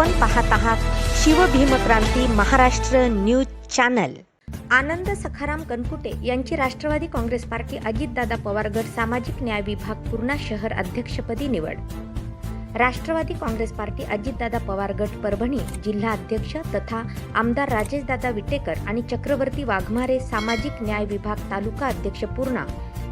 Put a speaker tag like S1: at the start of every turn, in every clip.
S1: आपण पाहत आहात शिवभीमक्रांती महाराष्ट्र न्यूज चॅनल. आनंद सखाराम कनकुटे यांची राष्ट्रवादी काँग्रेस पार्टी अजितदादा पवार गट सामाजिक न्याय विभाग पूर्णा शहर अध्यक्षपदी निवड. राष्ट्रवादी काँग्रेस पार्टी अजितदादा पवार गट परभणी जिल्हा अध्यक्ष तथा आमदार राजेशदादा विटेकर आणि चक्रवर्ती वाघमारे सामाजिक न्याय विभाग तालुका अध्यक्ष पूर्णा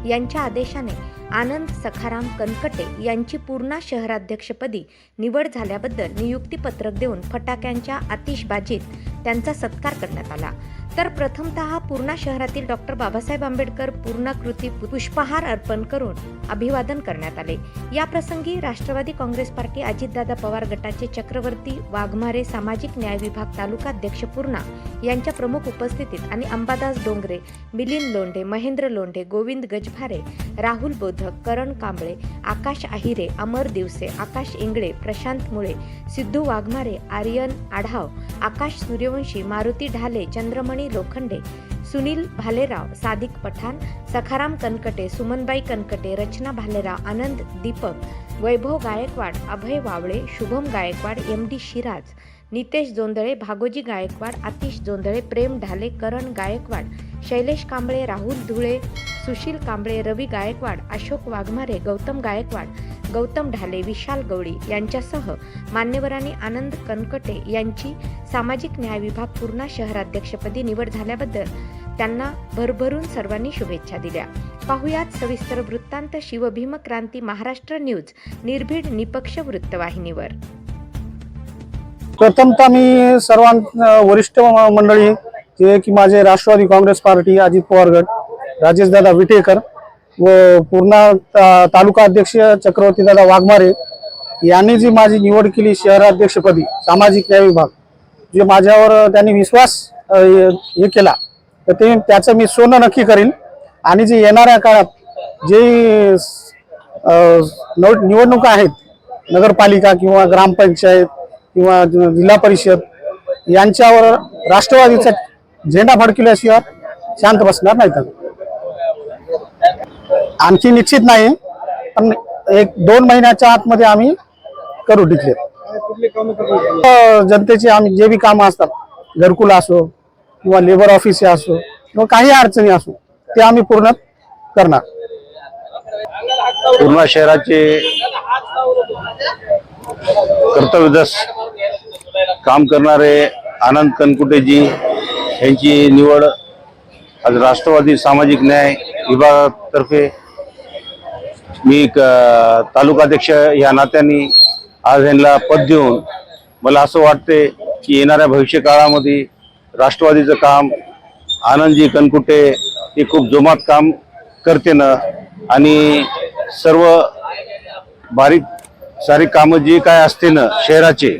S1: यांच्या आदेशाने आनंद सखाराम कनकटे यांची पूर्णा शहराध्यक्षपदी निवड झाल्याबद्दल नियुक्तीपत्रक देऊन फटाक्यांच्या आतिषबाजीत त्यांचा सत्कार करण्यात आला. तर प्रथमतः पूर्णा शहरातील डॉक्टर बाबासाहेब आंबेडकर पूर्णाकृती पुष्पहार अर्पण करून अभिवादन करण्यात आले. या प्रसंगी राष्ट्रवादी काँग्रेस पार्टी अजितदादा पवार गटाचे चक्रवर्ती वाघमारे सामाजिक न्याय विभाग तालुका अध्यक्ष पूर्णा यांच्या प्रमुख उपस्थितीत आणि अंबादास डोंगरे मिलिंद लोंढे महेंद्र लोंढे गोविंद गजभारे राहुल बोधक करण कांबळे आकाश आहिरे अमर दिवसे आकाश इंगळे प्रशांत मुळे सिद्धू वाघमारे आर्यन आढाव आकाश सूर्यवंशी मारुती ढाले चंद्रमणी लोखंडे सुनील भालेराव सादिक पठाण सखाराम कनकटे सुमनबाई कनकटे रचना भालेराव आनंद दीपक वैभव गायकवाड अभय वावळे शुभम गायकवाड एम डी शिराज नितेश जोंधळे भागोजी गायकवाड आतिश जोंधळे प्रेम ढाले करण गायकवाड शैलेश कांबळे राहुल धुळे सुशील कांबळे रवी गायकवाड अशोक वाघमारे गौतम गायकवाड गौतम ढाले विशाल गवळी यांच्यासह मान्यवरांनी आनंद कनकटे यांची सामाजिक न्याय विभाग पूर्णा शहराध्यक्षपदी निवड झाल्याबद्दल त्यांना भरभरून सर्वांनी शुभेच्छा दिल्या. पाहुयात सविस्तर वृत्तांत शिवभीम क्रांती महाराष्ट्र न्यूज निर्भीड निपक्ष वृत्तवाहिनीवर.
S2: प्रथमतः मी सर्वां वरिष्ठ म- मंडळी जे की माझे राष्ट्रवादी काँग्रेस पार्टी अजित पवार गट राजेशदादा विटेकर व पूर्णा ता- तालुका अध्यक्ष चक्रवर्तीदादा वाघमारे यांनी जी माझी निवड केली शहराध्यक्षपदी सामाजिक न्याय विभाग जे माझ्यावर त्यांनी विश्वास हे केला तर ते त्याचं मी सोनं नक्की करीन आणि जे येणाऱ्या काळात जे निवडणुका आहेत नगरपालिका किंवा ग्रामपंचायत किंवा जिल्हा परिषद यांच्यावर राष्ट्रवादीचा झेंडा फडकिल्याशिवाय शांत बसणार नाही तर आणखी निश्चित नाही पण एक दोन महिन्याच्या आतमध्ये आम्ही करू डिक्लेअर जनतेचे आम्ही जे बी कामं असतात घरकुल असो किंवा लेबर ऑफिस असो किंवा काही अडचणी असो ते आम्ही पूर्ण करणार.
S3: पूर्ण शहराचे कर्तव्यदस काम करणारे आनंद कनकुटेजी यांची निवड आज राष्ट्रवादी सामाजिक न्याय विभागातर्फे मी तालुकाध्यक्ष या नात्याने आज यांना पद देऊन मला असं वाटते की येणाऱ्या भविष्य काळामध्ये राष्ट्रवादीचं काम आनंदजी कनकुटे हे खूप जोमात काम करते ना आणि सर्व बारीक सारी कामं जी काय असते ना शहराचे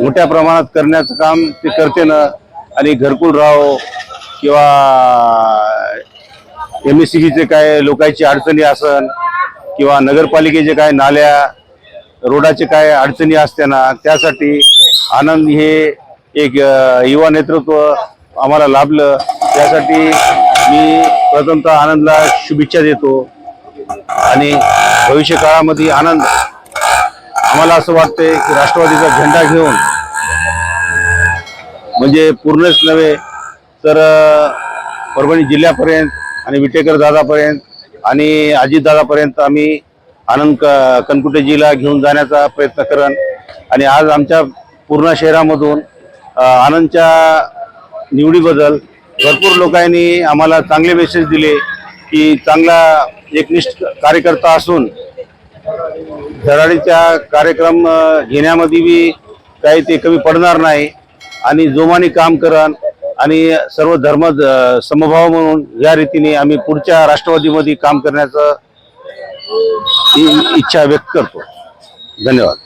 S3: मोठ्या प्रमाणात करण्याचं काम ते करते ना. आणि घरकुल राहो किंवा एम एस सी काय लोकांची अडचणी असन किंवा नगरपालिकेचे काय नाल्या रोडाचे काय अडचणी असते ना त्यासाठी आनंद हे एक युवा नेतृत्व आम्हाला लाभलं. त्यासाठी मी प्रथमतः आनंदला शुभेच्छा देतो. आणि भविष्यकाळामध्ये आनंद आम्हाला असं वाटतंय की राष्ट्रवादीचा झेंडा घेऊन म्हणजे पूर्णच नव्हे तर परभणी जिल्ह्यापर्यंत आणि विटेकर दादापर्यंत आणि अजितदादापर्यंत आम्ही आनंद क कनकुटेजीला घेऊन जाण्याचा प्रयत्न करन आणि आज आमच्या पूर्ण शहरामधून आनंदच्या निवडीबद्दल भरपूर लोकांनी आम्हाला चांगले मेसेज दिले की चांगला एकनिष्ठ कार्यकर्ता असून धडाडीचा कार्यक्रम घेण्यामध्ये बी काही ते कमी पडणार नाही. आणि जोमाने काम करन आणि सर्व धर्म समभाव म्हणून या रीतीने आम्ही पुढच्या राष्ट्रवादीमध्ये काम करण्याचं इ- इच्छा व्यक्त करतो. धन्यवाद.